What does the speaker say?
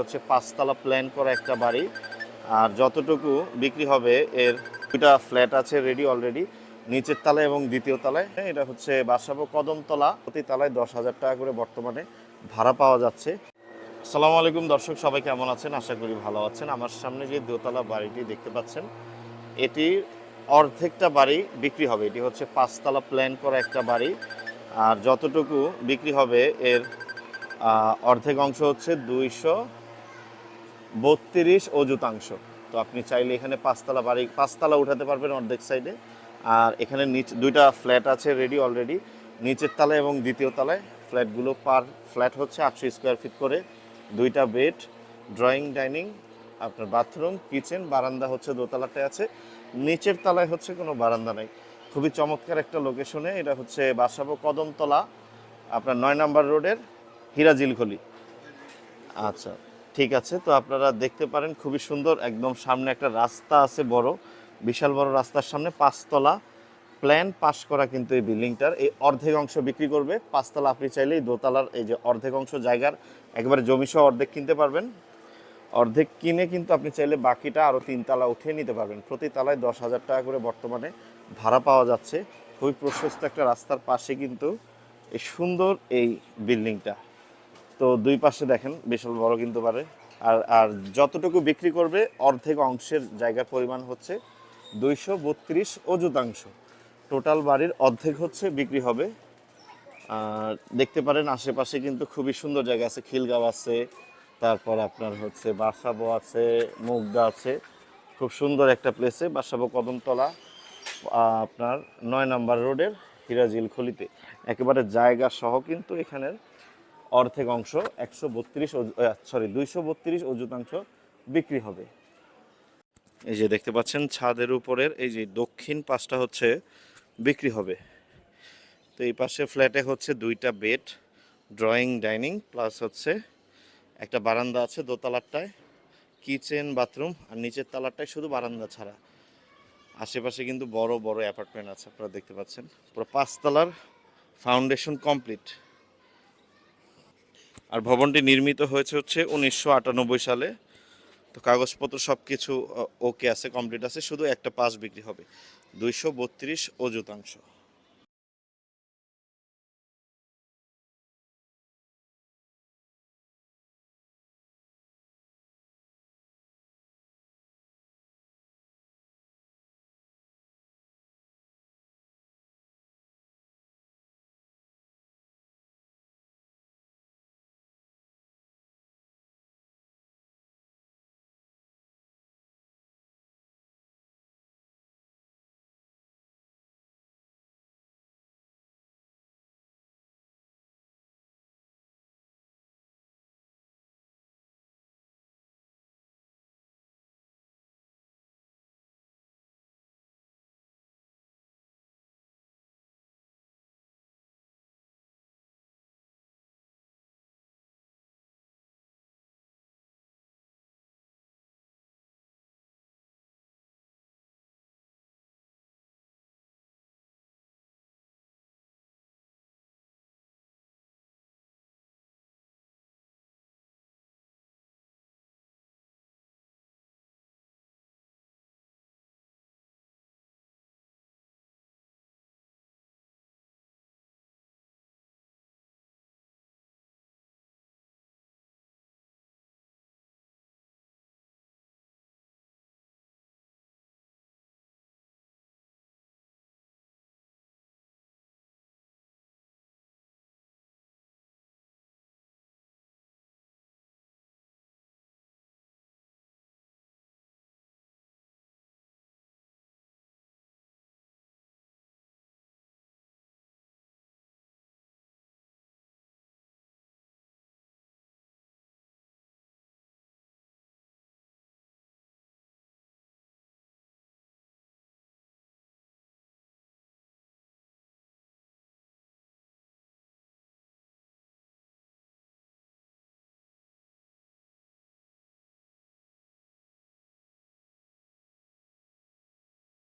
হচ্ছে পাঁচতলা প্ল্যান করা একটা বাড়ি। আর যতটুকু বিক্রি হবে, এর দুটা ফ্ল্যাট আছে রেডি অলরেডি নিচের তলায় এবং দ্বিতীয় তলায়। এটা হচ্ছে বাসাবো কদমতলা, প্রতি তলায় দশ হাজার টাকা করে বর্তমানে ভাড়া পাওয়া যাচ্ছে। আসসালামু আলাইকুম দর্শক, সবাই কেমন আছেন? আশা করি ভালো আছেন। আমার সামনে যে দোতলা বাড়িটি দেখতে পাচ্ছেন, এটি অর্ধেকটা বাড়ি বিক্রি হবে। এটি হচ্ছে পাঁচতলা প্ল্যান করা একটা বাড়ি। আর যতটুকু বিক্রি হবে, এর অর্ধেক অংশ হচ্ছে দুইশো বত্রিশ ও অযুতাংশ। তো আপনি চাইলে এখানে পাঁচতলা বাড়ি, পাঁচতলা উঠাতে পারবেন অর্ধেক সাইডে। আর এখানে নিচ, দুইটা ফ্ল্যাট আছে রেডি অলরেডি নিচের তলায় এবং দ্বিতীয় তলায় ফ্ল্যাটগুলো পার, ফ্ল্যাট হচ্ছে আটশো স্কোয়ার ফিট করে। দুইটা বেড ড্রয়িং ডাইনিং আপনার বাথরুম কিচেন বারান্দা হচ্ছে দোতলাতে আছে। নিচের তলায় হচ্ছে কোনো বারান্দা নাই। খুবই চমৎকার একটা লোকেশনে এটা হচ্ছে বাসাবো কদমতলা, আপনার নয় নাম্বার রোডের হিরাজিলখলি। আচ্ছা। ঠিক আছে, তো আপনারা দেখতে পারেন খুবই সুন্দর, একদম সামনে একটা রাস্তা আছে বড়, বিশাল বড় রাস্তার সামনে পাঁচতলা। প্ল্যান পাশ করা কিন্তু এই বিল্ডিংটার, এই অর্ধেক অংশ বিক্রি করবে, পাঁচতলা আপনি চাইলেই দোতলার এই যে অর্ধেক অংশ জায়গার একবারে জমিসহ অর্ধেক কিনতে পারবেন। অর্ধেক কিনে কিন্তু আপনি চাইলে বাকিটা আরও তিনতলা উঠিয়ে নিতে পারবেন। প্রতি তলায় দশ হাজার টাকা করে বর্তমানে ভাড়া পাওয়া যাচ্ছে। খুবই প্রশস্ত একটা রাস্তার পাশে কিন্তু এই সুন্দর এই বিল্ডিংটা। তো দুই পাশে দেখেন বিশাল বড় কিন্তু পারে। আর আর যতটুকু বিক্রি করবে, অর্ধেক অংশের জায়গার পরিমাণ হচ্ছে দুইশো বত্রিশ অযুতাংশ। টোটাল বাড়ির অর্ধেক হচ্ছে বিক্রি হবে। আর দেখতে পারেন আশেপাশে কিন্তু খুবই সুন্দর জায়গা আছে, খিলগাঁও আছে, তারপর আপনার হচ্ছে বাসাবো আছে, মুগদা আছে। খুব সুন্দর একটা প্লেসে বাসাবো কদমতলা, আপনার নয় নাম্বার রোডের হিরাজিল খলিতে একেবারে জায়গা সহ কিন্তু এখানের অর্ধেক অংশ, একশো বত্রিশ সরি দুইশো বত্রিশ অযুতাংশ বিক্রি হবে। এই যে দেখতে পাচ্ছেন, ছাদের উপরের এই যে দক্ষিণ পাশটা হচ্ছে বিক্রি হবে। তো এই পাশে ফ্ল্যাটে হচ্ছে দুইটা বেড, ড্রয়িং, ডাইনিং, প্লাস হচ্ছে একটা বারান্দা আছে দোতলারটায় কিচেন, বাথরুম, আর নিচের তালারটায় শুধু বারান্দা ছাড়া। আশেপাশে কিন্তু বড় বড় অ্যাপার্টমেন্ট আছে, আপনারা দেখতে পাচ্ছেন। পুরো পাঁচতলার ফাউন্ডেশন কমপ্লিট। আর ভবনটি নির্মিত হয়েছে হচ্ছে উনিশশো আটানব্বই সালে। তো কাগজপত্র সব কিছু ওকে আছে কমপ্লিট আছে, শুধু একটা পাস বিক্রি হবে। দুইশো বত্রিশ অযুতাংশ।